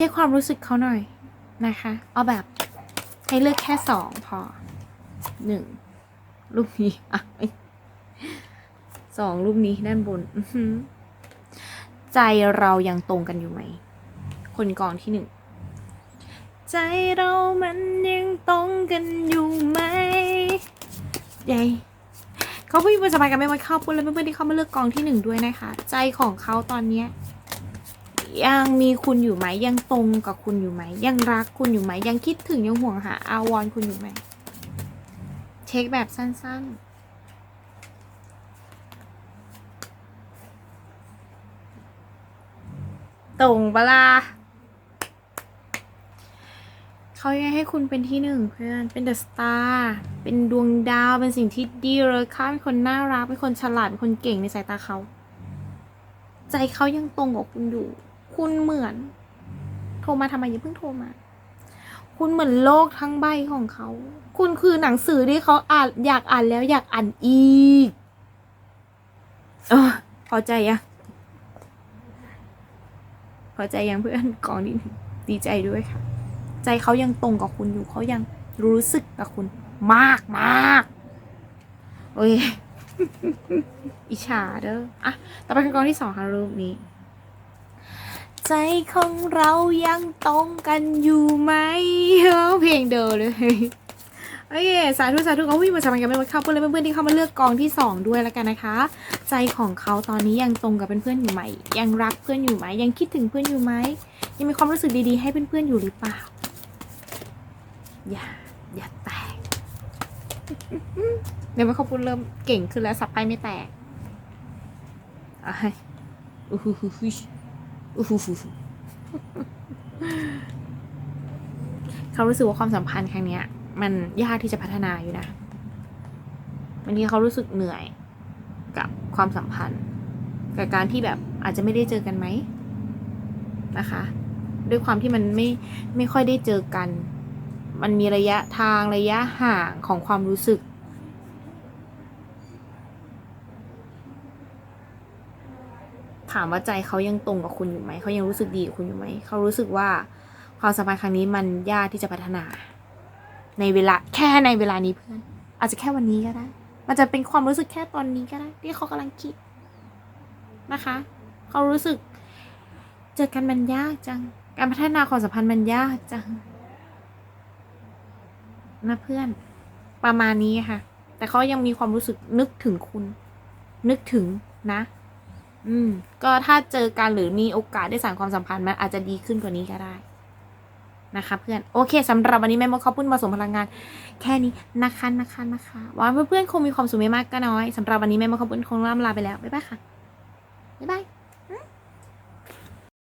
เรียกความรู้สึกเขาหน่อยนะคะ เอาแบบให้เลือกแค่สองพอหนึ่งรูปนี้อะสองรูปนี้ด้านบนใจเรายังตรงกันอยู่ไหม คนกองที่หนึ่งใจเรามันยังตรงกันอยู่ไหมใหญ่เขาพูดเป็นสบายกันไม่ไว้เข้าพูดแล้วเพื่อนๆที่เข้ามาเลือกกองที่หนึ่งด้วยนะคะ ใจของเขาตอนเนี้ย ยังมีคุณอยู่ไหมยังตรงกับคุณอยู่ไหมยังรักคุณอยู่ไหมยังคิดถึงยังห่วงหาอาวรคุณอยู่ไหมเช็คแบบสั้น ๆตรงปะล่ะเขายังให้คุณเป็นที่หนึ่งเพื่อน เป็นเดอะสตาร์เป็นดวงดาว เป็นสิ่งที่ดีเลยค่ะเป็นคนน่ารัก เป็นคนฉลาด เป็นคนเก่งในสายตาเขา ใจเขายังตรงกับคุณอยู่ คุณเหมือน โทรมาทำไมอย่าเพิ่งโทรมา คุณเหมือนโลกทั้งใบของเขา คุณคือหนังสือที่เขาอ่านอยากอ่านแล้วอยากอ่านอีกเออพอใจยังพอใจยังเพื่อนกองนี้ดีใจด้วยค่ะ ใจเขายังตรงกับคุณอยู่เขายังรู้สึกกับคุณ มากมากโอ้ยอิจฉาเด้ออะ ต่อไปคือกองที่สองค่ะรูปนี้ ใจของเรายังตรงกันอยู่ไหมเพลงเดิมเลยโอเคสาธุสาธุเอาวิ่งมาสมัครกันไม่มาเข้าเพื่อนและเพื่อนที่เข้ามาเลือกกองที่สองด้วยแล้วกันนะคะ ใจของเขาตอนนี้ยังตรงกับเพื่อนๆอยู่ไหม ยังรักเพื่อนอยู่ไหม ยังคิดถึงเพื่อนอยู่ไหม ยังมีความรู้สึกดีๆ ให้เพื่อนๆอยู่หรือเปล่า อย่า อย่าแตกเดี๋ยวมันเขาพูดเริ่มเก่งขึ้นแล้วสับไปไม่แตกอะให้อู้หู้หูอู้หู เขารู้สึกว่าความสัมพันธ์ครั้งเนี้ย มันยากที่จะพัฒนาอยู่นะบางทีเขารู้สึกเหนื่อยกับความสัมพันธ์ กับการที่แบบอาจจะไม่ได้เจอกันไหมนะคะ ด้วยความที่มันไม่ไม่ค่อยได้เจอกัน มันมีระยะทางระยะห่างของความรู้สึก ถามว่าใจเขายังตรงกับคุณอยู่ไหม เขายังรู้สึกดีกับคุณอยู่ไหม เขารู้สึกว่าความสัมพันธ์ครั้งนี้มันยากที่จะพัฒนา ในเวลาแค่ในเวลานี้เพื่อน อาจจะแค่วันนี้ก็ได้ มันจะเป็นความรู้สึกแค่ตอนนี้ก็ได้ ที่เขากำลังคิดนะคะ เขารู้สึก เจอกันมันยากจัง การพัฒนาความสัมพันธ์มันยากจังนะเพื่อน ประมาณนี้ค่ะ แต่เขายังมีความรู้สึกนึกถึงคุณ นึกถึงนะ อืม ก็ถ้าเจอกันหรือมีโอกาสได้สานความสัมพันธ์มันอาจจะดีขึ้นกว่านี้ก็ได้ นะคะ เพื่อนโอเคสำหรับวันนี้แม่มดเขาพุ่นมาสมพลังงาน แค่นี้นะคะนะคะนะคะหวังว่าเพื่อนๆคงมีความสุขไม่มากก็น้อยสำหรับวันนี้แม่มดเขาพุ่นคงล่ำลาไปแล้วบ๊ายบายค่ะบ๊ายบาย